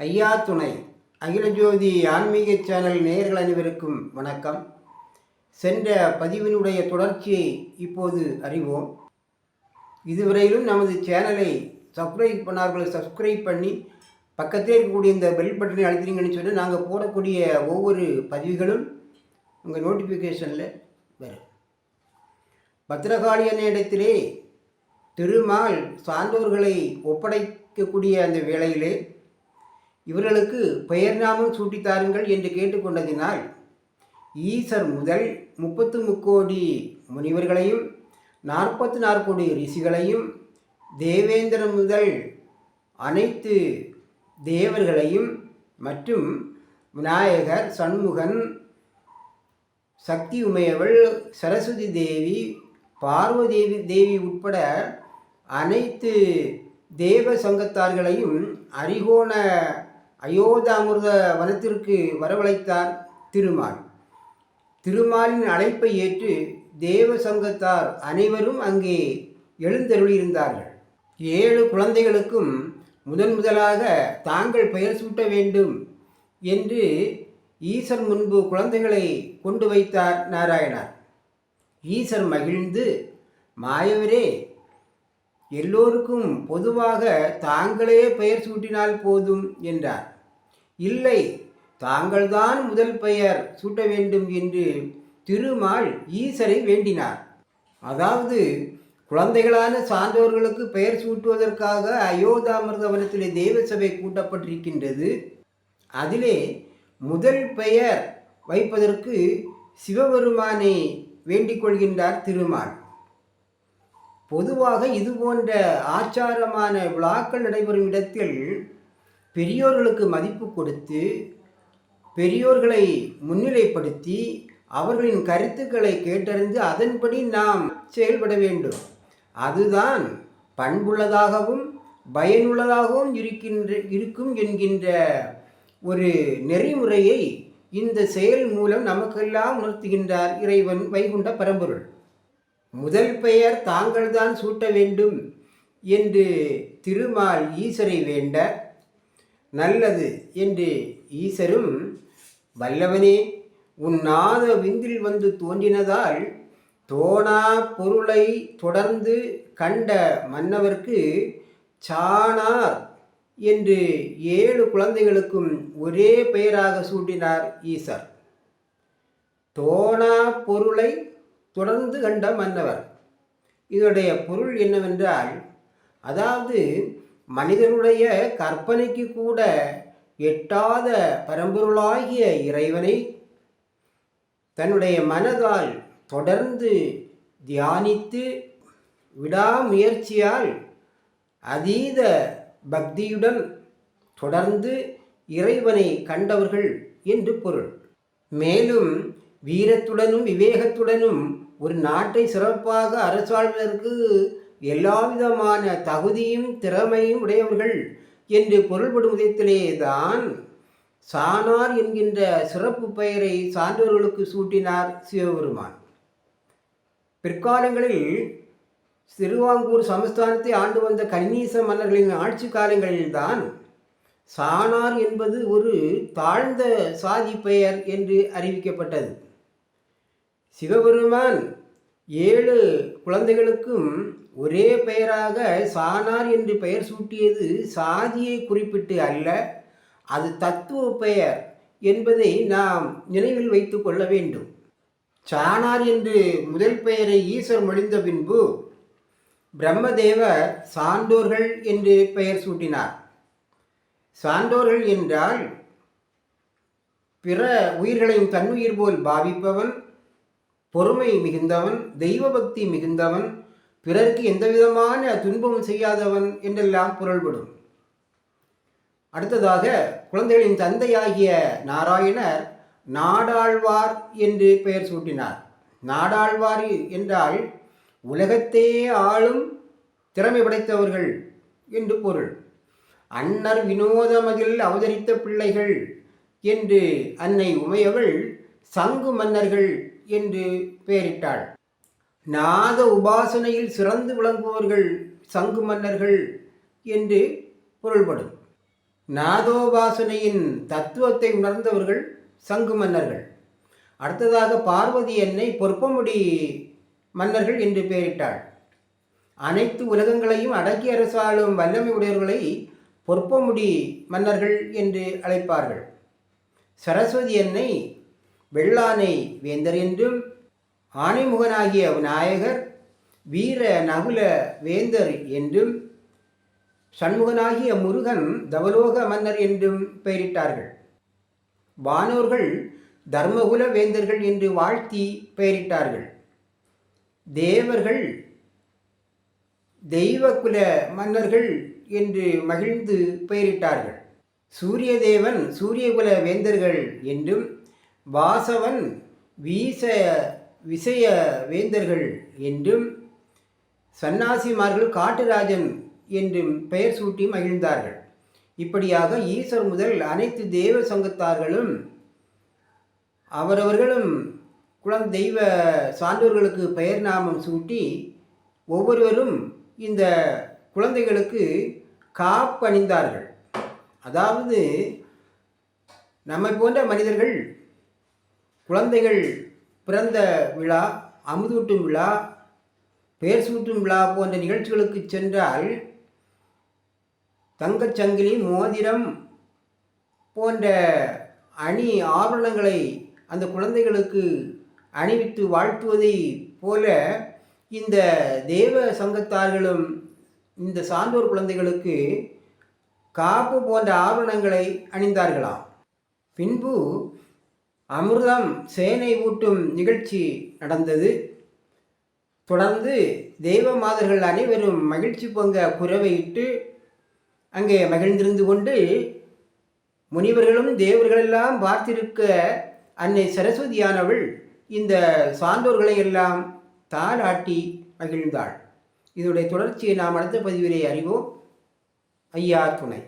ஐயா துணை. அகில ஜோதி ஆன்மீக சேனல் நேயர்கள் அனைவருக்கும் வணக்கம். சென்ற பதிவினுடைய தொடர்ச்சியை இப்போது அறிவோம். இதுவரையிலும் நமது சேனலை சப்ஸ்கிரைப் பண்ணார்கள் சப்ஸ்கிரைப் பண்ணி பக்கத்தில் இருக்கக்கூடிய இந்த பெல் பட்டனை அழுத்தினீங்கன்னு சொன்னால் நாங்கள் போடக்கூடிய ஒவ்வொரு பதிவுகளும் உங்கள் நோட்டிஃபிகேஷனில் வரும். பத்திரகாளி இடத்திலே திருமால் சான்றோர்களை ஒப்படைக்கக்கூடிய அந்த வேளையிலே இவர்களுக்கு பெயர் நாமம் சூட்டித்தாருங்கள் என்று கேட்டுக்கொண்டதினால் ஈசர் முதல் முப்பத்து முக்கோடி முனிவர்களையும் நாற்பத்து நாற்கோடி ரிஷிகளையும் தேவேந்திரன் முதல் அனைத்து தேவர்களையும் மற்றும் விநாயகர் சண்முகன் சக்தி உமையவள் சரஸ்வதி தேவி பார்வதி தேவி உட்பட அனைத்து தேவ சங்கத்தார்களையும் அரிகோண அயோத்தாமிர்த வனத்திற்கு வரவழைத்தார் திருமால். திருமாலின் அழைப்பை ஏற்று தேவ சங்கத்தார் அனைவரும் அங்கே எழுந்தருளியிருந்தார்கள். ஏழு குழந்தைகளுக்கும் முதன் முதலாக தாங்கள் பெயர் சூட்ட வேண்டும் என்று ஈசர் முன்பு குழந்தைகளை கொண்டு வைத்தார் நாராயணார். ஈசர் மகிழ்ந்து மாயவரே எல்லோருக்கும் பொதுவாக தாங்களே பெயர் சூட்டினால் போதும் என்றார். இல்லை தாங்கள்தான் முதல் பெயர் சூட்ட வேண்டும் என்று திருமால் ஈசரை வேண்டினார். அதாவது குழந்தைகளான சான்றோர்களுக்கு பெயர் சூட்டுவதற்காக அயோத்தாமிர்தவனத்திலே தேவசபை கூட்டப்பட்டிருக்கின்றது. அதிலே முதல் பெயர் வைப்பதற்கு சிவபெருமானை வேண்டிக் கொள்கின்றார் திருமால். பொதுவாக இது போன்ற ஆச்சாரமான விழாக்கள் நடைபெறும் இடத்தில் பெரியோர்களுக்கு மதிப்பு கொடுத்து பெரியோர்களை முன்னிலைப்படுத்தி அவர்களின் கருத்துக்களை கேட்டறிந்து அதன்படி நாம் செயல்பட வேண்டும். அதுதான் பண்புள்ளதாகவும் பயனுள்ளதாகவும் இருக்கின்ற இருக்கும் என்கின்ற ஒரு நெறிமுறையை இந்த செயல் மூலம் நமக்கெல்லாம் உணர்த்துகின்றார் இறைவன் வைகுண்ட பரம்பொருள். முதல் பெயர் தாங்கள்தான் சூட்ட வேண்டும் என்று திருமால் ஈசரை வேண்ட நல்லது என்று ஈசரும் வல்லவனே உன் நாத விந்தில் வந்து தோன்றினதால் தோணா பொருளை தொடர்ந்து கண்ட மன்னவர்க்கு சாணார் என்று ஏழு குழந்தைகளுக்கும் ஒரே பெயராக சூட்டினார் ஈசர். தோணா பொருளை தொடர்ந்து கண்ட மன்னவர். இதனுடைய பொருள் என்னவென்றால் அதாவது மனிதனுடைய கற்பனைக்கு கூட எட்டாத பரம்பொருளாகிய இறைவனை தன்னுடைய மனதால் தொடர்ந்து தியானித்து விடாமுயற்சியால் அதீத பக்தியுடன் தொடர்ந்து இறைவனை கண்டவர்கள் என்று பொருள். மேலும் வீரத்துடனும் விவேகத்துடனும் ஒரு நாட்டை சிறப்பாக அரசாள்வதற்கு எல்லாவிதமான தகுதியும் திறமையும் உடையவர்கள் என்று பொருள்படும் விதத்திலே தான் சானார் என்கின்ற சிறப்பு பெயரை சான்றோர்களுக்கு சூட்டினார் சிவபெருமான். பிற்காலங்களில் திருவாங்கூர் சமஸ்தானத்தை ஆண்டு வந்த கன்னீச மன்னர்களின் ஆட்சி காலங்களில்தான் சானார் என்பது ஒரு தாழ்ந்த சாதி பெயர் என்று அறிவிக்கப்பட்டது. சிவபெருமான் ஏழு குழந்தைகளுக்கும் ஒரே பெயராக சானார் என்று பெயர் சூட்டியது சாதியை குறிப்பிட்டு அல்ல அது தத்துவ பெயர் என்பதை நாம் நினைவில் வைத்து கொள்ள வேண்டும். சானார் என்று முதல் பெயரை ஈஸ்வர் மொழிந்த பின்பு பிரம்மதேவர் சான்றோர்கள் என்று பெயர் சூட்டினார். சான்றோர்கள் என்றால் பிற உயிர்களையும் தன்னுயிர் போல் பாவிப்பவன் பொறுமை மிகுந்தவன் தெய்வ பக்தி மிகுந்தவன் பிறருக்கு எந்த விதமான துன்பமும் செய்யாதவன் என்றெல்லாம் பொருள்படும் அடுத்ததாக குழந்தைகளின் தந்தையாகிய நாராயணர் நாடாழ்வார் என்று பெயர் சூட்டினார். நாடாழ்வார் என்றால் உலகத்தே ஆளும் திறமை படைத்தவர்கள் என்று பொருள். அன்னர் வினோதமதில் அவதரித்த பிள்ளைகள் என்று அன்னை உமையவள் சங்கு மன்னர்கள் என்று பெயரிட்டாள். நாத உபாசனையில் சிறந்து விளங்குபவர்கள் சங்கு மன்னர்கள் என்று பொருள்படும். நாதோபாசனையின் தத்துவத்தை உணர்ந்தவர்கள் சங்கு மன்னர்கள். அடுத்ததாக பார்வதி என்னை பொற்பமுடி மன்னர்கள் என்று பெயரிட்டாள். அனைத்து உலகங்களையும் அடக்கி அரசாளும் வல்லமை உடையவர்களை பொற்பமுடி மன்னர்கள் என்று அழைப்பார்கள். சரஸ்வதி என்னை வெள்ளானை வேந்தர் என்றும் ஆணைமுகனாகிய விநாயகர் வீர நகுல வேந்தர் என்றும் சண்முகனாகிய முருகன் தவலோக மன்னர் என்றும் பெயரிட்டார்கள். வானோர்கள் தர்மகுல வேந்தர்கள் என்று வாழ்த்தி பெயரிட்டார்கள். தேவர்கள் தெய்வகுல மன்னர்கள் என்று மகிழ்ந்து பெயரிட்டார்கள். சூரிய தேவன் சூரியகுல வேந்தர்கள் என்றும் வாசவன் வீச விசய வேந்தர்கள் என்றும் சன்னாசிமார்கள் காட்டுராஜன் என்றும் பெயர் சூட்டி மகிழ்ந்தார்கள். இப்படியாக ஈஸ்வர் முதல் அனைத்து தேவ சங்கத்தார்களும் அவரவர்களும் குளம் தெய்வ சான்றோர்களுக்கு பெயர் நாமம் சூட்டி ஒவ்வொருவரும் இந்த குழந்தைகளுக்கு காப்பணிந்தார்கள். அதாவது நம்மை போன்ற மனிதர்கள் குழந்தைகள் பிறந்த விழா அமுதூட்டும் விழா பெயர் சூட்டும் விழா போன்ற நிகழ்ச்சிகளுக்கு சென்றால் தங்கச்சங்கிலி மோதிரம் போன்ற அணி ஆபரணங்களை அந்த குழந்தைகளுக்கு அணிவித்து வாழ்த்துவதை போல இந்த தேவ சங்கத்தார்களும் இந்த சான்றோர் குழந்தைகளுக்கு காப்பு போன்ற ஆபரணங்களை அணிந்தார்களாம். பின்பு அமிர்தம் சேனை ஊட்டும் நிகழ்ச்சி நடந்தது. தொடர்ந்து தெய்வ மாதர்கள் அனைவரும் மகிழ்ச்சி பொங்க குறவையிட்டு அங்கே மகிழ்ந்திருந்து கொண்டு முனிவர்களும் தேவர்களெல்லாம் பார்த்திருக்க அன்னை சரஸ்வதியானவள் இந்த சான்றோர்களை எல்லாம் தாளாட்டி மகிழ்ந்தாள். இதனுடைய தொடர்ச்சியை நாம் அடுத்த பதிவிலே அறிவோம். ஐயா துணை.